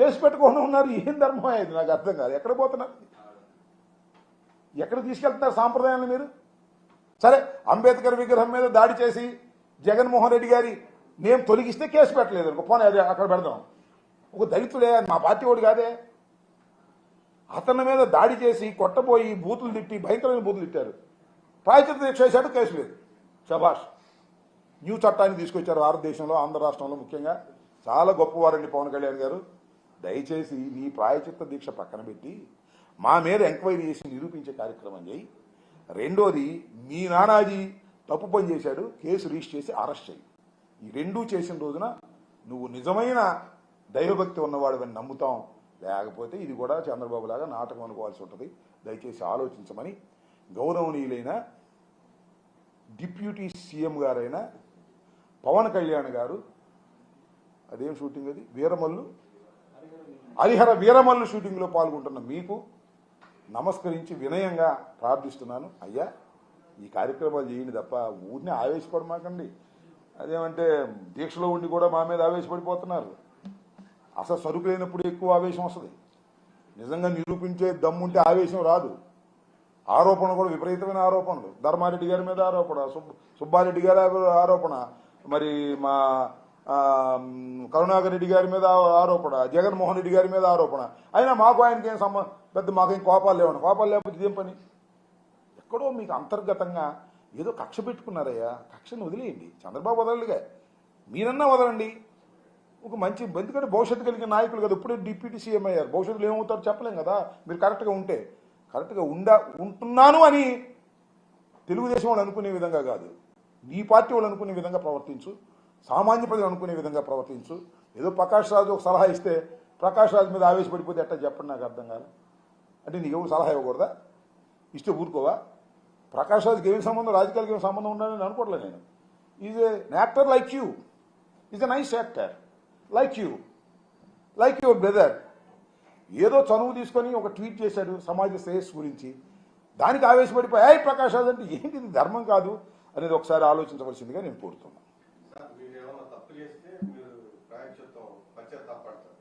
Case పెట్టుకొని ఉన్నారు ఏం ధర్మం అయింది నాకు అర్థం కాదు. ఎక్కడ పోతున్నారు? ఎక్కడ తీసుకెళ్తున్నారు సాంప్రదాయాన్ని మీరు? సరే అంబేద్కర్ విగ్రహం మీద దాడి చేసి జగన్మోహన్ రెడ్డి గారి నేను తొలగిస్తే కేసు పెట్టలేదు అనుకో. పోనీ అది అక్కడ పెడదాం. ఒక దళితుడే మా పార్టీ వాడు కాదే. అతని మీద దాడి చేసి కొట్టబోయి బూతులు తిట్టి భయంకరమైన బూతులు తిట్టారు. ప్రాయచిత దీక్ష చేశాడు కేసు లేదు. శభాష్ న్యూ చట్టాన్ని తీసుకొచ్చారు భారతదేశంలో ఆంధ్ర రాష్ట్రంలో ముఖ్యంగా. చాలా గొప్పవారండి పవన్ కళ్యాణ్ గారు. దయచేసి నీ ప్రాయచిత్త దీక్ష పక్కన పెట్టి మా మీద ఎంక్వైరీ చేసి నిరూపించే కార్యక్రమం చేయి. రెండోది మీ నానాజీ తప్పు పని చేశాడు కేసు రిజిస్టర్ చేసి అరెస్ట్ చేయి. ఈ రెండూ చేసిన రోజున నువ్వు నిజమైన దైవభక్తి ఉన్నవాడు నమ్ముతాం. లేకపోతే ఇది కూడా చంద్రబాబు లాగా నాటకం అనుకోవాల్సి ఉంటుంది. దయచేసి ఆలోచించమని గౌరవనీయులైన డిప్యూటీ సీఎం గారైన పవన్ కళ్యాణ్ గారు అదేం షూటింగ్ అది? వీరమల్లు హరిహర వీరమల్లు షూటింగ్లో పాల్గొంటున్న మీకు నమస్కరించి వినయంగా ప్రార్థిస్తున్నాను. అయ్యా ఈ కార్యక్రమాలు చేయండి తప్ప ఊరిని ఆవేశపడమాకండి అదేమంటే దీక్షలో ఉండి కూడా మా మీద ఆవేశపడిపోతున్నారు. అసలు సరుకు లేనప్పుడు ఎక్కువ ఆవేశం వస్తుంది. నిజంగా నిరూపించే దమ్ముంటే ఆవేశం రాదు. ఆరోపణ కూడా విపరీతమైన ఆరోపణలు. ధర్మారెడ్డి గారి మీద ఆరోపణ సుబ్బారెడ్డి గారి ఆరోపణ. మరి మా కరుణాకర్ రెడ్డి గారి మీద ఆరోపణ జగన్మోహన్ రెడ్డి గారి మీద ఆరోపణ. అయినా మాకు ఆయనకి ఏం సమ్మ పెద్ద మాకేం కోపాలు లేవండి. కోపాలు లేకపోతే ఇదేం పని? ఎక్కడో మీకు అంతర్గతంగా ఏదో కక్ష పెట్టుకున్నారయ్యా. కక్షను వదిలేయండి. చంద్రబాబు వదలడుగా. మీరన్నా వదలండి. ఒక మంచి ఎందుకంటే భవిష్యత్తు కలిగిన నాయకులు కదా. ఇప్పుడే డిప్యూటీ సీఎం అయ్యారు. భవిష్యత్తులో ఏమవుతారో చెప్పలేం కదా. మీరు కరెక్ట్గా ఉంటే. కరెక్ట్గా ఉండా ఉంటున్నాను అని తెలుగుదేశం వాళ్ళు అనుకునే విధంగా కాదు. నీ పార్టీ వాళ్ళు అనుకునే విధంగా ప్రవర్తించు. సామాన్య ప్రజలు అనుకునే విధంగా ప్రవర్తించు. ఏదో ప్రకాష్ రాజు ఒక సలహా ఇస్తే ప్రకాష్ రాజు మీద ఆవేశపడిపోతే ఎట్టా చెప్పండి నాకు అర్థం కాదు. అంటే నీకు ఎవరు సలహా ఇవ్వకూడదా? ఇస్తే ఊరుకోవా? ప్రకాష్ రాజుకి ఏమి సంబంధం? రాజకీయాలకి ఏమి సంబంధం ఉండాలని అనుకోవట్లేదు నేను. Is a actor like you is a nice actor like you like your brother ఏదో చనువు తీసుకొని ఒక ట్వీట్ చేశాడు సమాజ శ్రేయస్సు గురించి. దానికి ఆవేశపడిపోయి ప్రకాష్ రాజ్ అంటే ఏంటి ఇది ధర్మం కాదు అనేది ఒకసారి ఆలోచించవలసిందిగా నేను కోరుతున్నాను. మీరు ఏమైనా తప్పు చేస్తే మీరు ప్రాయక్షిత్వం పశ్చాత్తాపడతారు